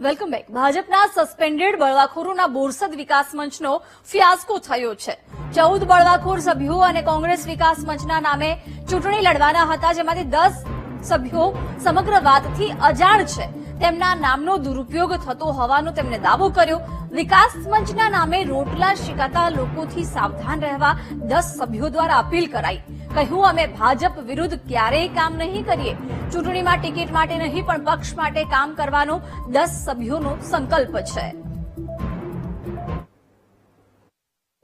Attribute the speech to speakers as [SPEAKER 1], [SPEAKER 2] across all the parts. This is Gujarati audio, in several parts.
[SPEAKER 1] Welcome back. ભાજપના સસ્પેન્ડેડ બળવાખોરોના બોરસદ વિકાસ મંચનો ફિયાસ્કો થયો છે. ચૌદ બળવાખોર સભ્યો અને કોંગ્રેસ વિકાસ મંચના નામે ચૂંટણી લડવાના હતા, જેમાંથી દસ સભ્યો સમગ્ર વાતથી અજાણ છે. તેમના નામનો દુરુપયોગ થતો હોવાનો તેમણે દાવો કર્યો. વિકાસ મંચના નામે રોટલા શીખાતા લોકોથી સાવધાન રહેવા દસ સભ્યો દ્વારા અપીલ કરાઈ. કહ્યું, અમે ભાજપ વિરુદ્ધ ક્યારેય કામ નહીં કરીએ. ચૂંટણીમાં ટિકિટ માટે નહીં, પણ પક્ષ માટે કામ કરવાનો દસ સભ્યોનો સંકલ્પ છે.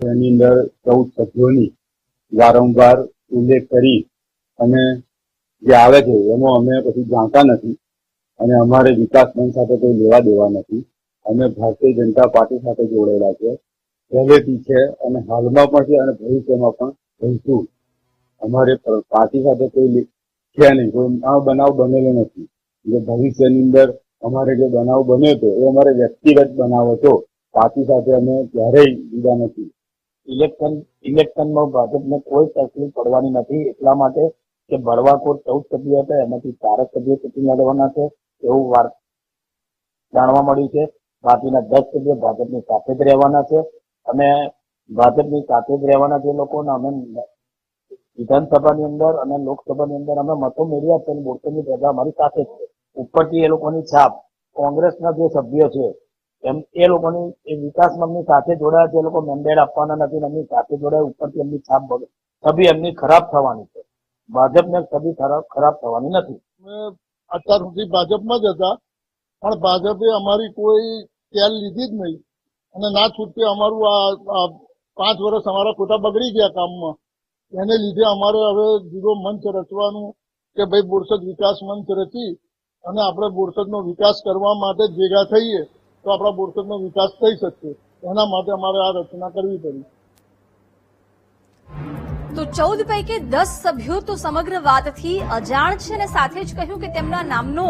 [SPEAKER 2] એની અંદર ચૌદ સભ્યોની વારંવાર ઉલ્લેખ કરી અને જે આવે છે, એનો અમે પછી જાણતા નથી. અને અમારે વિકાસ પંચ સાથે કોઈ લેવા દેવા નથી. અમે ભારતીય જનતા પાર્ટી સાથે જોડાયેલા છે. પહેલેથી છે અને હાલમાં પણ છે અને ભવિષ્યમાં પણ રહીશું. અમારે પાર્ટી સાથે કોઈ છે નહીં. કોઈ આ બનાવ બનેલો નથી. એટલે ભવિષ્યની અંદર અમારે જે બનાવ બન્યો હતો એ અમારે વ્યક્તિગત બનાવ હતો. પાર્ટી સાથે અમે ક્યારેય જુદા નથી.
[SPEAKER 3] ઇલેક્શન, ઇલેક્શનમાં ભાજપને કોઈ તકલીફ પડવાની નથી એટલા માટે કે બળવાખોર ચૌદ સભ્યો હતા, એમાંથી ચાર સભ્યો ચૂંટણી લડવાના છે, એવું વાર જાણવા મળ્યું છે. બાકીના દસ સભ્યો ભાજપની સાથે જ રહેવાના છે અને ભાજપની સાથે જ રહેવાના જે લોકોને અમે વિધાનસભાની અંદર અને લોકસભાની અંદર અમે મતો મેળવ્યા છે બોરસદની પ્રજા અમારી સાથે છે. ઉપરથી એ લોકોની છાપ કોંગ્રેસના જે સભ્યો છે, એમ એ લોકોની એ વિકાસ મંચની સાથે જોડાયા છે, એ લોકો મેન્ડેટ આપવાના નથી એમની સાથે જોડાયા ઉપરથી એમની છાપ છબી એમની ખરાબ થવાની છે. ભાજપને કદી ખરાબ ખરાબ થવાની નથી.
[SPEAKER 4] અત્યાર સુધી ભાજપમાં જ હતા, પણ ભાજપે અમારી કોઈ તેલ લીધી જ નહીં. અને ના છૂટકે અમારું આ પાંચ વર્ષ અમારા ખોટા બગડી ગયા કામમાં. એને લીધે અમારે હવે જુદો મંચ રચવાનું કે ભાઈ બોરસદ વિકાસ મંચ રચી અને આપણે બોરસદનો વિકાસ કરવા માટે ભેગા થઈએ તો આપણા બોરસદનો વિકાસ થઈ શકશે. એના માટે અમારે આ રચના કરવી પડી.
[SPEAKER 1] તો ચૌદ પૈકી દસ સભ્યો તો સમગ્ર વાતથી અજાણ છે અને સાથે જ કહ્યું કે તેમના નામનો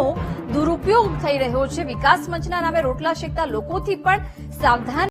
[SPEAKER 1] દુરુપયોગ થઈ રહ્યો છે. વિકાસ મંચના નામે રોટલા શેકતા લોકોથી પણ સાવધાન